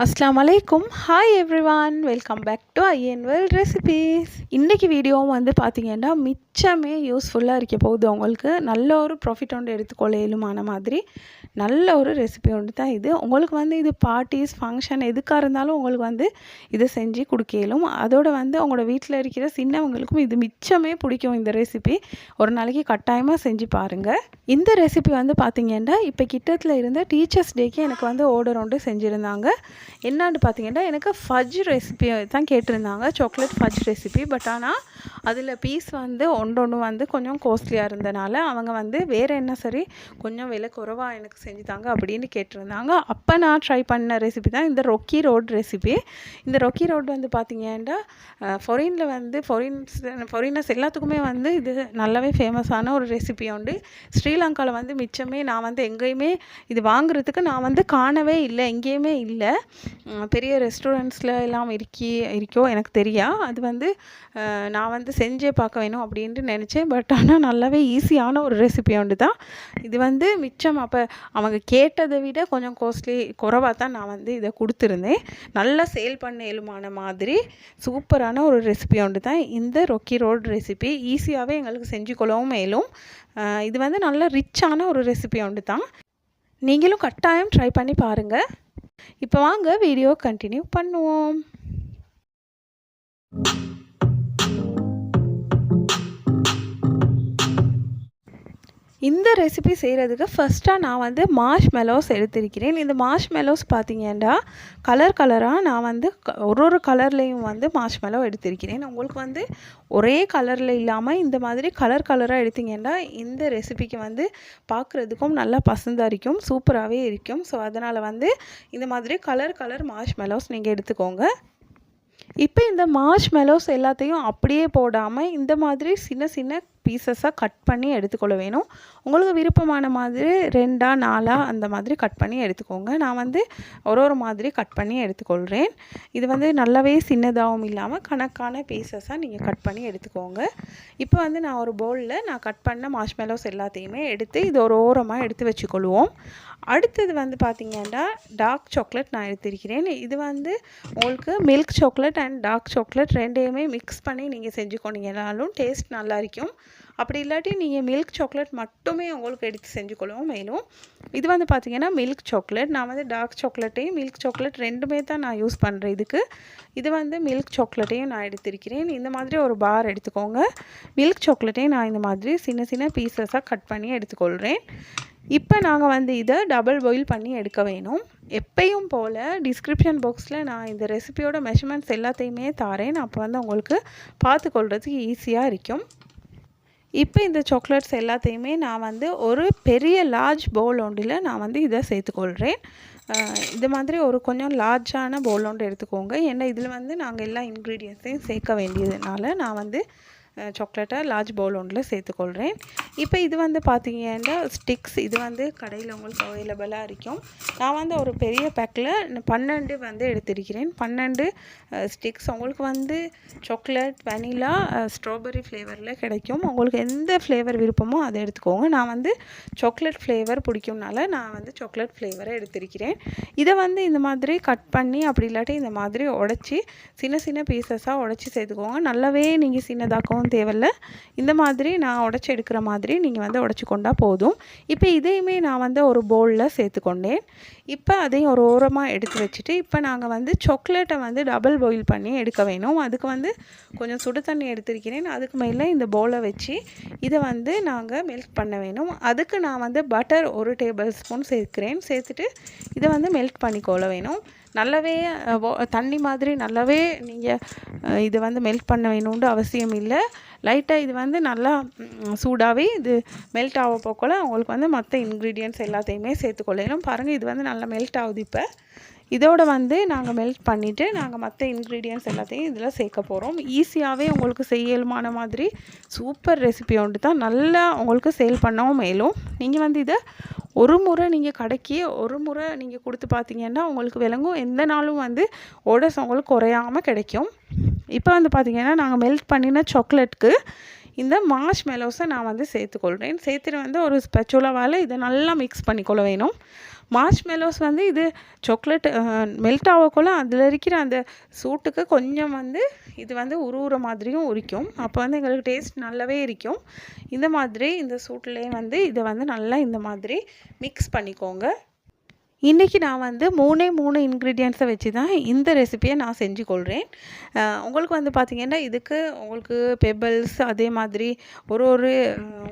அஸ்லாம் வலைக்கும் hi everyone welcome back to I and well recipes இன்றைக்கி வீடியோவும் வந்து பார்த்தீங்கன்னா மிச்சமே யூஸ்ஃபுல்லாக இருக்க போகுது. உங்களுக்கு நல்ல ஒரு ப்ராஃபிட் ஒன்று எடுத்துக்கொள்ளையிலுமான மாதிரி நல்ல ஒரு ரெசிபி ஒன்று தான் இது. உங்களுக்கு வந்து இது பார்ட்டிஸ் ஃபங்க்ஷன் எதுக்காக இருந்தாலும் உங்களுக்கு வந்து இதை செஞ்சு கொடுக்கலும் அதோடு அதோட வந்து உங்களோட வீட்டில் இருக்கிற சின்னவங்களுக்கும் இது மிச்சமே பிடிக்கும் இந்த ரெசிபி ஒரு நாளைக்கு கட்டாயமாக செஞ்சு பாருங்கள் இந்த ரெசிபி வந்து பார்த்திங்கன்னா இப்போ கிட்டத்தில் இருந்த டீச்சர்ஸ் டேக்கு எனக்கு வந்து ஆர்டர் ஒன்று செஞ்சுருந்தாங்க. என்னான்னு பார்த்தீங்கன்னா எனக்கு ஃபஜ் ரெசிபி தான் கேட்டிருந்தாங்க. சாக்லேட் ஃபஜ் ரெசிபி பட் ஆனால் அதில் பீஸ் வந்து ஒன்று ஒன்று வந்து கொஞ்சம் காஸ்ட்லியாக இருந்தனால அவங்க வந்து வேறு என்ன சரி கொஞ்சம் விலை குறைவாக எனக்கு செஞ்சு தாங்க அப்படின்னு கேட்டிருந்தாங்க. அப்போ நான் ட்ரை பண்ண ரெசிபி தான் இந்த ரொக்கி ரோட் ரெசிபி இந்த ரொக்கி ரோட் வந்து பார்த்தீங்கன்னா ஃபொரினில் வந்து ஃபொரின்ஸ் ஃபொரினர்ஸ் எல்லாத்துக்குமே வந்து இது நல்லாவே ஃபேமஸான ஒரு ரெசிபி உண்டு. ஸ்ரீலங்காவில் வந்து மிச்சமே நான் வந்து எங்கேயுமே இது வாங்குறதுக்கு நான் வந்து காணவே இல்லை எங்கேயுமே இல்லை. பெரிய ரெஸ்டாரண்ட்ஸில் எல்லாம் இருக்கி இருக்கோ எனக்கு தெரியா. அது வந்து நான் வந்து செஞ்சே பார்க்க வேணும் அப்படின்னு அப்படின்ட்டு நினச்சேன். பட் ஆனால் நல்லாவே ஈஸியான ஒரு ரெசிபி ஒன்று தான் இது வந்து மிச்சம் அப்போ அவங்க கேட்டதை விட கொஞ்சம் காஸ்ட்லி குறைவாக தான் நான் வந்து இதை கொடுத்துருந்தேன். நல்லா சேல் பண்ண இயலுமான மாதிரி சூப்பரான ஒரு ரெசிபி ஒன்று தான் இந்த ரொக்கி ரோட் ரெசிபி ஈஸியாகவே எங்களுக்கு செஞ்சு கொள்ளவும் மேலும். இது வந்து நல்ல ரிச்சான ஒரு ரெசிபி ஒன்று தான் நீங்களும் கட்டாயம் ட்ரை பண்ணி பாருங்கள் இப்போ வாங்க வீடியோ கண்டினியூ பண்ணுவோம். இந்த ரெசிபி செய்கிறதுக்கு ஃபஸ்ட்டாக நான் வந்து மாஷ் மெலோஸ் எடுத்திருக்கிறேன். இந்த மாஷ் மெலோஸ் பார்த்தீங்கன்னா கலர் கலராக நான் வந்து ஒரு ஒரு கலர்லேயும் வந்து மாஷ் மெலோ எடுத்திருக்கிறேன். உங்களுக்கு வந்து ஒரே கலரில் இல்லாமல் இந்த மாதிரி கலர் கலராக எடுத்திங்கன்னா இந்த ரெசிபிக்கு வந்து பார்க்குறதுக்கும் நல்லா பசந்தாக இருக்கும் சூப்பராகவே இருக்கும். ஸோ அதனால் வந்து இந்த மாதிரி கலர் கலர் மாஷ் மெலோஸ் நீங்கள் எடுத்துக்கோங்க. இப்போ இந்த மார்ஷ் மெலோஸ் எல்லாத்தையும் அப்படியே போடாமல் இந்த மாதிரி சின்ன சின்ன பீசஸாக கட் பண்ணி எடுத்துக்கொள்ள வேணும். உங்களுக்கு விருப்பமான மாதிரி ரெண்டாக நாலாக அந்த மாதிரி கட் பண்ணி எடுத்துக்கோங்க. நான் வந்து ஒரு ஒரு மாதிரி கட் பண்ணி எடுத்துக்கொள்கிறேன் இது வந்து நல்லாவே சின்னதாகவும் இல்லாமல் கணக்கான பீசஸாக நீங்கள் கட் பண்ணி எடுத்துக்கோங்க. இப்போ வந்து நான் ஒரு பவுலில் நான் கட் பண்ண மாஷ்மெலோஸ் எல்லாத்தையுமே எடுத்து இது ஒரு ஓரமாக எடுத்து வச்சுக்கொள்வோம். அடுத்தது வந்து பார்த்திங்கன்னா டார்க் சாக்லேட் நான் எடுத்திருக்கிறேன். இது வந்து உங்களுக்கு milk chocolate and dark chocolate ரெண்டையுமே மிக்ஸ் பண்ணி நீங்கள் செஞ்சு கொண்டீங்கனாலும் டேஸ்ட் நல்லா இருக்கும். அப்படி இல்லாட்டி நீங்கள் மில்க் சாக்லேட் மட்டுமே உங்களுக்கு எடுத்து செஞ்சுக்கொள்ளவும் மேலும் இது வந்து பார்த்திங்கன்னா மில்க் சாக்லேட் நான் வந்து டார்க் சாக்லேட்டையும் மில்க் சாக்லேட் ரெண்டுமே தான் நான் யூஸ் பண்ணுறேன் இதுக்கு. இது வந்து மில்க் சாக்லேட்டையும் நான் எடுத்திருக்கிறேன். இந்த மாதிரி ஒரு பார் எடுத்துக்கோங்க. மில்க் சாக்லேட்டையும் நான் இந்த மாதிரி சின்ன சின்ன பீசஸாக கட் பண்ணி எடுத்துக்கொள்கிறேன் இப்போ நாங்கள் வந்து இதை டபுள் பாயில் பண்ணி எடுக்க வேணும். எப்பயும் போல் டிஸ்கிரிப்ஷன் பாக்ஸில் நான் இந்த ரெசிபியோட மெஷர்மெண்ட்ஸ் எல்லாத்தையுமே தாரேன். அப்போ வந்து உங்களுக்கு பார்த்துக்கொள்கிறதுக்கு ஈஸியாக இருக்கும். இப்போ இந்த சாக்லேட்ஸ் எல்லாத்தையுமே நான் வந்து ஒரு பெரிய லார்ஜ் பவுல் ஒன்றில் நான் வந்து இதை சேர்த்துக்கொள்கிறேன் இது மாதிரி ஒரு கொஞ்சம் லார்ஜான பவுல் ஒன்று எடுத்துக்கோங்க. ஏன்னா இதில் வந்து நாங்கள் எல்லா இன்க்ரீடியன்ஸையும் சேர்க்க வேண்டியதுனால நான் வந்து சாக்லேட்டை லார்ஜ் பவுல் ஒன்றில் சேர்த்துக்கொள்கிறேன். இப்போ இது வந்து பார்த்தீங்கன்னா ஸ்டிக்ஸ் இது வந்து கடையில் உங்களுக்கு அவைலபிளாக இருக்கும். நான் வந்து ஒரு பெரிய பேக்கில் பன்னெண்டு வந்து எடுத்திருக்கிறேன். பன்னெண்டு ஸ்டிக்ஸ் உங்களுக்கு வந்து சாக்லேட் வெனிலா ஸ்ட்ராபெரி ஃப்ளேவரில் கிடைக்கும். உங்களுக்கு எந்த ஃப்ளேவர் விருப்பமோ அதை எடுத்துக்கோங்க. நான் வந்து சாக்லேட் ஃப்ளேவர் பிடிக்கும்னால நான் வந்து சாக்லேட் ஃப்ளேவரை எடுத்திருக்கிறேன். இதை வந்து இந்த மாதிரி கட் பண்ணி அப்படி இல்லாட்டி இந்த மாதிரி உடச்சி சின்ன சின்ன பீசஸாக உடச்சி சேர்த்துக்கோங்க. நல்லாவே நீங்கள் சின்னதாக்கவும் தேவையில்ல. இந்த மாதிரி நான் உடச்சி எடுக்கிற மாதிரி நீங்கள் வந்து உடச்சி கொண்டால் போதும். இப்போ இதையுமே நான் வந்து ஒரு பவுலில் சேர்த்துக்கொண்டேன் இப்போ அதையும் ஒரு ஓரமாக எடுத்து வச்சுட்டு இப்போ நாங்கள் வந்து சாக்லேட்டை வந்து டபுள் பாயில் பண்ணி எடுக்க வேணும். அதுக்கு வந்து கொஞ்சம் சுடு தண்ணி எடுத்திருக்கிறேன். அதுக்கு மேலே இந்த பவுலை வச்சு இதை வந்து நாங்கள் மெல்ட் பண்ண வேணும். அதுக்கு நான் வந்து பட்டர் ஒரு டேபிள் ஸ்பூன் சேர்க்கிறேன். சேர்த்துட்டு இதை வந்து மெல்ட் பண்ணிக்கொள்ள வேணும். நல்லாவே தண்ணி மாதிரி நல்லாவே நீங்கள் இதை வந்து மெல்ட் பண்ண வேணும்னு அவசியம் இல்லை. லைட்டாக இது வந்து நல்லா சூடாகவே இது மெல்ட் ஆக போக்கோல உங்களுக்கு வந்து மற்ற இன்க்ரீடியன்ட்ஸ் எல்லாத்தையுமே சேர்த்துக்கொள்ளணும் பாருங்கள் இது வந்து நல்லா மெல்ட் ஆகுது இப்போ. இதோட வந்து நாங்கள் மெல்ட் பண்ணிவிட்டு நாங்கள் மற்ற இன்க்ரீடியன்ஸ் எல்லாத்தையும் இதில் சேர்க்க போகிறோம் ஈஸியாகவே உங்களுக்கு செய்யலுமான மாதிரி சூப்பர் ரெசிபி ஒன்று தான் நல்லா உங்களுக்கு சேல் பண்ணவும் மேலும். நீங்கள் வந்து இதை ஒரு முறை நீங்கள் கடைக்கு ஒரு முறை நீங்கள் கொடுத்து பார்த்தீங்கன்னா உங்களுக்கு விளங்கும். எந்த நாளும் வந்து ஓடஸ் உங்களுக்கு குறையாமல் கிடைக்கும். இப்போ வந்து பார்த்திங்கன்னா நாங்கள் மெல்ட் பண்ணின சாக்லேட்க்கு இந்த மாஷ் மெலோஸை நான் வந்து சேர்த்துக்கொள்கிறேன் சேர்த்துட்டு வந்து ஒரு ஸ்பெச்சுலாவால் இதை நல்லா மிக்ஸ் பண்ணிக்கொள்ள வேணும். மார்ச் மெலோஸ் வந்து இது சாக்லேட் மெல்ட் ஆகக்குள்ள அதில் இருக்கிற அந்த சூட்டுக்கு கொஞ்சம் வந்து இது வந்து உருவுற மாதிரியும் உரிக்கும். அப்போ வந்து எங்களுக்கு டேஸ்ட் நல்லாவே இருக்கும். இந்த மாதிரி இந்த சூட்லேயே வந்து இதை வந்து நல்லா இந்த மாதிரி மிக்ஸ் பண்ணிக்கோங்க. இன்றைக்கி நான் வந்து மூணே மூணு இன்க்ரீடியன்ஸை வச்சு தான் இந்த ரெசிபியை நான் செஞ்சு கொள்கிறேன் உங்களுக்கு வந்து பார்த்திங்கன்னா இதுக்கு உங்களுக்கு பெபிள்ஸ் அதே மாதிரி ஒரு ஒரு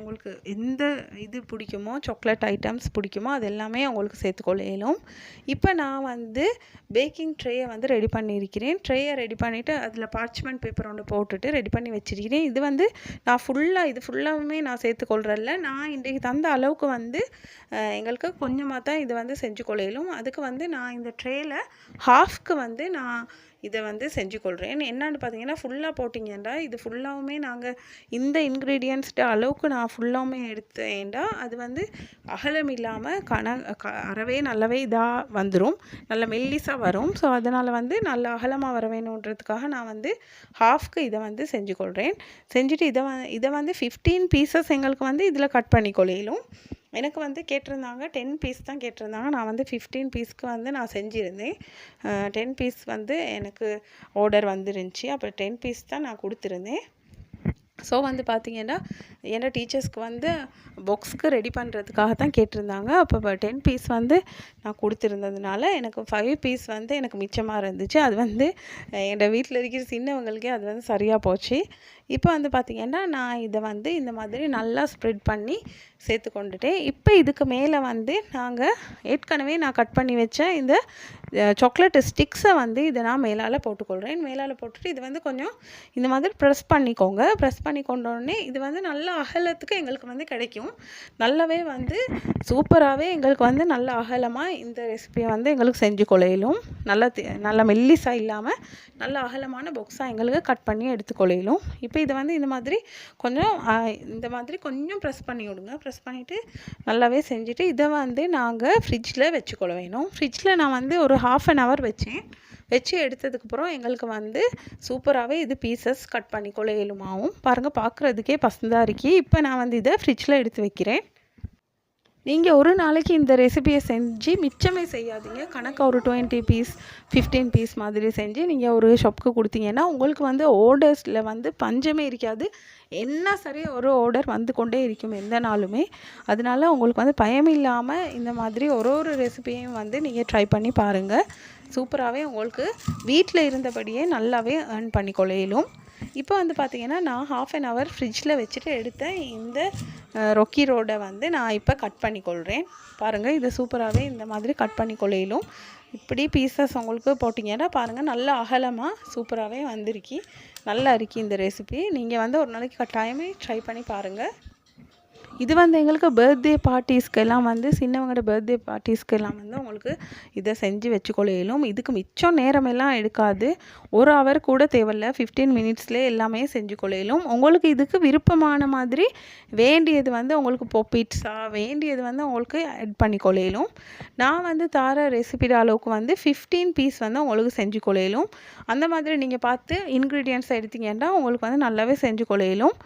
உங்களுக்கு எந்த இது பிடிக்குமோ சாக்லேட் ஐட்டம்ஸ் பிடிக்குமோ அது எல்லாமே உங்களுக்கு சேர்த்துக்கொள்ள இயலும். இப்போ நான் வந்து பேக்கிங் ட்ரேயை வந்து ரெடி பண்ணியிருக்கிறேன். ட்ரேயை ரெடி பண்ணிவிட்டு அதில் பார்ச்மெண்ட் பேப்பர் ஒன்று போட்டுட்டு ரெடி பண்ணி வச்சிருக்கிறேன். இது வந்து நான் ஃபுல்லாக இது ஃபுல்லாகவுமே நான் சேர்த்துக்கொள்கிறதில்ல நான் இன்றைக்கு தந்த அளவுக்கு வந்து எங்களுக்கு கொஞ்சமாக தான் இது வந்து செஞ்சு கொள்ளையிலும் அதுக்கு வந்து நான் இந்த ட்ரேயில் ஹாஃப்க்கு வந்து நான் இதை வந்து செஞ்சு கொள்கிறேன் என்னன்னு பார்த்தீங்கன்னா ஃபுல்லாக போட்டிங்கன்னா இது ஃபுல்லாகவுமே நாங்கள் இந்த இன்க்ரீடியன்ஸ்ட அளவுக்கு நான் ஃபுல்லாகவுமே எடுத்தேன்டா அது வந்து அகலம் இல்லாமல் கன க அறவே நல்லாவே இதாக வந்துடும் நல்ல மெல்லிஸாக வரும். ஸோ அதனால் வந்து நல்ல அகலமாக வர வேணுன்றதுக்காக நான் வந்து ஹாஃப்க்கு இதை வந்து செஞ்சு கொள்கிறேன் செஞ்சுட்டு இதை வ இதை வந்து ஃபிஃப்டீன் பீசஸ் எங்களுக்கு வந்து இதில் கட் பண்ணி கொள்ளையிலும் எனக்கு வந்து கேட்டிருந்தாங்க டென் பீஸ் தான் கேட்டிருந்தாங்க. நான் வந்து ஃபிஃப்டீன் பீஸ்க்கு வந்து நான் செஞ்சுருந்தேன். டென் பீஸ் வந்து எனக்கு ஆர்டர் வந்துருந்துச்சு. அப்புறம் டென் பீஸ் தான் நான் கொடுத்துருந்தேன். ஸோ வந்து பார்த்தீங்கன்னா என்னோடய டீச்சர்ஸ்க்கு வந்து புக்ஸ்க்கு ரெடி பண்ணுறதுக்காக தான் கேட்டிருந்தாங்க. அப்போ டென் பீஸ் வந்து நான் கொடுத்துருந்ததுனால எனக்கு ஃபைவ் பீஸ் வந்து எனக்கு மிச்சமாக இருந்துச்சு. அது வந்து என்னோடய வீட்டில் இருக்கிற சின்னவங்களுக்கே அது வந்து சரியாக போச்சு. இப்போ வந்து பார்த்திங்கன்னா நான் இதை வந்து இந்த மாதிரி நல்லா ஸ்ப்ரெட் பண்ணி சேர்த்து கொண்டுட்டேன் இப்போ இதுக்கு மேலே வந்து நாங்கள் ஏற்கனவே நான் கட் பண்ணி வச்ச இந்த சாக்லேட் ஸ்டிக்ஸை வந்து இதை நான் மேலால் போட்டுக்கொள்கிறேன் மேலால் போட்டுட்டு இது வந்து கொஞ்சம் இந்த மாதிரி ப்ரெஸ் பண்ணிக்கோங்க. ப்ரெஸ் பண்ணி கொண்டோடனே இது வந்து நல்ல அகலத்துக்கு எங்களுக்கு வந்து கிடைக்கும். நல்லாவே வந்து சூப்பராகவே எங்களுக்கு வந்து நல்ல அகலமாக இந்த ரெசிபியை வந்து எங்களுக்கு செஞ்சு கொள்ளையிலும் நல்ல தி- நல்ல மெல்லிஸாக இல்லாமல் நல்ல அகலமான பொக்ஸாக எங்களுக்கு கட் பண்ணி எடுத்துக்கொள்ளையிலும் இப்போ இதை வந்து இந்த மாதிரி கொஞ்சம் இந்த மாதிரி கொஞ்சம் ப்ரெஸ் பண்ணி விடுங்க. ப்ரெஸ் பண்ணிவிட்டு நல்லாவே செஞ்சுட்டு இதை வந்து நாங்கள் ஃப்ரிட்ஜில் வச்சுக்கொள்ள வேணும். ஃப்ரிட்ஜில் நான் வந்து ஒரு ஹாஃப் அன் ஹவர் வச்சேன். வச்சு எடுத்ததுக்கப்புறம் எங்களுக்கு வந்து சூப்பராகவே இது பீசஸ் கட் பண்ணி கொள்ளையிலுமாவும் பாருங்கள் பார்க்குறதுக்கே பசந்தாக இருக்கி. இப்போ நான் வந்து இதை ஃப்ரிட்ஜில் எடுத்து வைக்கிறேன். நீங்கள் ஒரு நாளைக்கு இந்த ரெசிபியை செஞ்சு மிச்சமே செய்யாதீங்க. கணக்காக ஒரு டுவெண்ட்டி பீஸ் ஃபிஃப்டீன் பீஸ் மாதிரி செஞ்சு நீங்கள் ஒரு ஷாப்க்கு கொடுத்தீங்கன்னா உங்களுக்கு வந்து ஆர்டர்ஸில் வந்து பஞ்சமே இருக்காது. என்ன சரி ஒரு ஆர்டர் வந்து கொண்டே இருக்கும் எந்த நாளுமே. அதனால உங்களுக்கு வந்து பயம் இல்லாமல் இந்த மாதிரி ஒரு ஒரு ரெசிபியையும் வந்து நீங்கள் ட்ரை பண்ணி பாருங்கள் சூப்பராகவே உங்களுக்கு வீட்டில் இருந்தபடியே நல்லாவே ஏர்ன் பண்ணி கொள்ளையிலும் இப்போ வந்து பார்த்திங்கன்னா நான் ஹாஃப் அன் ஹவர் ஃப்ரிட்ஜில் வச்சுட்டு எடுத்த இந்த ரொக்கி ரோடை வந்து நான் இப்போ கட் பண்ணி கொள்கிறேன் பாருங்கள் இது சூப்பராகவே இந்த மாதிரி கட் பண்ணி கொள்ளையிலும் இப்படி பீசஸ் உங்களுக்கு போட்டிங்கன்னா பாருங்கள் நல்லா அகலமாக சூப்பராகவே வந்திருக்கி. நல்லா இருக்கு இந்த ரெசிபி நீங்கள் வந்து ஒரு நாளைக்கு கட்டாயமே ட்ரை பண்ணி பாருங்கள் இது வந்து எங்களுக்கு பர்த்டே பார்ட்டிஸ்க்கு எல்லாம் வந்து சின்னவங்களோட பர்த்டே பார்ட்டிஸ்க்கு எல்லாம் வந்து உங்களுக்கு இதை செஞ்சு வச்சுக்கொள்ளையிலும் இதுக்கு மிச்சம் நேரமெல்லாம் எடுக்காது. ஒரு ஹவர் கூட தேவையில்ல. ஃபிஃப்டீன் மினிட்ஸ்லேயே எல்லாமே செஞ்சு கொள்ளையிலும் உங்களுக்கு இதுக்கு விருப்பமான மாதிரி வேண்டியது வந்து உங்களுக்கு பொப்பிட்ஸா வேண்டியது வந்து உங்களுக்கு ஆட் பண்ணி கொள்ளையிலும் நான் வந்து தார ரெசிபிட அளவுக்கு வந்து ஃபிஃப்டீன் பீஸ் வந்து உங்களுக்கு செஞ்சு கொள்ளையிலும் அந்த மாதிரி நீங்கள் பார்த்து இன்க்ரீடியன்ட்ஸ் எடுத்தீங்கன்னா உங்களுக்கு வந்து நல்லாவே செஞ்சு கொள்ளையிலும்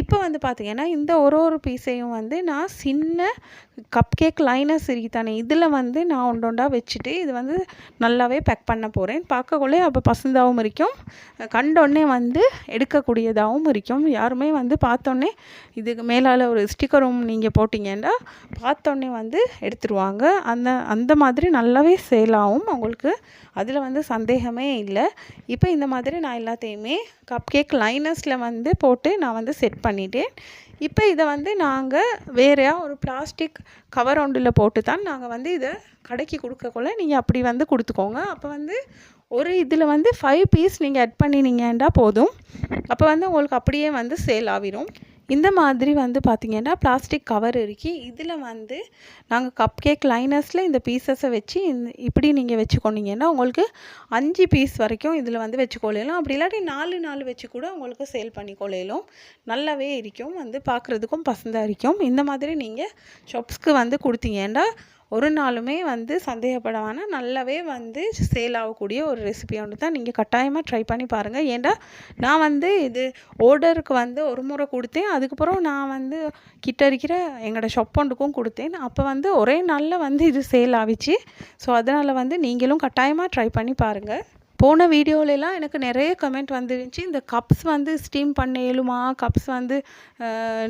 இப்போ வந்து பார்த்தீங்கன்னா இந்த ஒரு ஒரு பீஸை பீஸையும் வந்து நான் சின்ன கப் கேக் லைனஸ் இருக்கு தானே. இதில் வந்து நான் ஒன்று ஒன்றா வச்சுட்டு இது வந்து நல்லாவே பேக் பண்ண போகிறேன் பார்க்கக்குள்ளே அப்போ பசந்தாகவும் இருக்கும். கண்டோடனே வந்து எடுக்கக்கூடியதாகவும் இருக்கும். யாருமே வந்து பார்த்தோன்னே இதுக்கு மேலால் ஒரு ஸ்டிக்கரும் நீங்கள் போட்டிங்கன்னா பார்த்தோன்னே வந்து எடுத்துருவாங்க. அந்த அந்த மாதிரி நல்லாவே சேல் ஆகும். உங்களுக்கு அதில் வந்து சந்தேகமே இல்லை. இப்போ இந்த மாதிரி நான் எல்லாத்தையுமே கப் கேக் லைனர்ஸில் வந்து போட்டு நான் வந்து செட் பண்ணிட்டேன். இப்போ இதை வந்து நாங்கள் வேறையா ஒரு பிளாஸ்டிக் கவர் ஒன்றில் போட்டு தான் நாங்கள் வந்து இதை கடைக்கு கொடுக்கக்குள்ள நீங்கள் அப்படி வந்து கொடுத்துக்கோங்க. அப்போ வந்து ஒரு இதில் வந்து ஃபைவ் பீஸ் நீங்கள் ஆட் பண்ணினீங்கன்னா போதும். அப்போ வந்து உங்களுக்கு அப்படியே வந்து சேல் ஆகிரும். இந்த மாதிரி வந்து பார்த்திங்கன்னா பிளாஸ்டிக் கவர் இருக்கு இதில் வந்து நாங்கள் கப் கேக் லைனர்ஸில் இந்த பீசஸை வச்சு இந்த இப்படி நீங்கள் வச்சுக்கொண்டீங்கன்னா உங்களுக்கு அஞ்சு பீஸ் வரைக்கும் இதில் வந்து வச்சுக்கொள்ளலாம் அப்படி இல்லாட்டி நாலு நாலு வச்சு கூட உங்களுக்கு சேல் பண்ணி கொள்ளையிலும். நல்லாவே இருக்கும். வந்து பார்க்குறதுக்கும் பசந்தாக இருக்கும். இந்த மாதிரி நீங்கள் ஷாப்ஸ்க்கு வந்து கொடுத்தீங்கன்னா ஒரு நாளுமே வந்து சந்தேகப்படாமல் நல்லாவே வந்து சேல் ஆகக்கூடிய ஒரு ரெசிபி ஒன்று தான் நீங்கள் கட்டாயமாக ட்ரை பண்ணி பாருங்கள் ஏன்டா நான் வந்து இது ஆர்டருக்கு வந்து ஒரு முறை கொடுத்தேன். அதுக்கப்புறம் நான் வந்து கிட்ட இருக்கிற எங்களோட ஷாப் ஒன்றுக்கும் கொடுத்தேன். அப்போ வந்து ஒரே நாளில் வந்து இது சேல் ஆகிச்சு. ஸோ அதனால் வந்து நீங்களும் கட்டாயமாக ட்ரை பண்ணி பாருங்கள் போன வீடியோலலாம் எனக்கு நிறைய கமெண்ட் வந்துருந்துச்சு. இந்த கப்ஸ் வந்து ஸ்டீம் பண்ண இயலுமா கப்ஸ் வந்து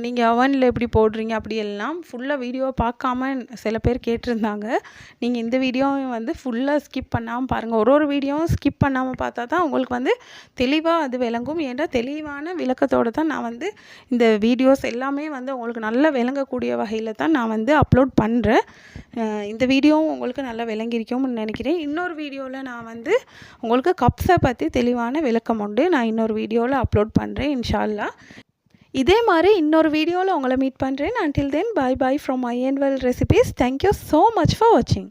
நீங்கள் அவனில் எப்படி போடுறீங்க? அப்படி எல்லாம் ஃபுல்லாக வீடியோ பார்க்காம சில பேர் கேட்டிருந்தாங்க. நீங்கள் இந்த வீடியோவை வந்து ஃபுல்லாக ஸ்கிப் பண்ணாமல் பாருங்கள் ஒரு ஒரு வீடியோவும் ஸ்கிப் பண்ணாமல் பார்த்தா தான் உங்களுக்கு வந்து தெளிவாக அது விளங்கும். ஏன்டா தெளிவான விளக்கத்தோடு தான் நான் வந்து இந்த வீடியோஸ் எல்லாமே வந்து உங்களுக்கு நல்லா விளங்கக்கூடிய வகையில் தான் நான் வந்து அப்லோட் பண்ணுறேன் இந்த வீடியோவும் உங்களுக்கு நல்லா விளங்கியிருக்கும்னு நினைக்கிறேன். இன்னொரு வீடியோவில் நான் வந்து உங்களுக்கு கப்ஸை பற்றி தெளிவான விளக்கம் உண்டு. நான் இன்னொரு வீடியோவில் அப்லோட் பண்ணுறேன் இன்ஷால்லா இதே மாதிரி இன்னொரு வீடியோவில் உங்களை மீட் பண்ணுறேன் until then bye bye from I and well recipes thank you so much for வாட்சிங்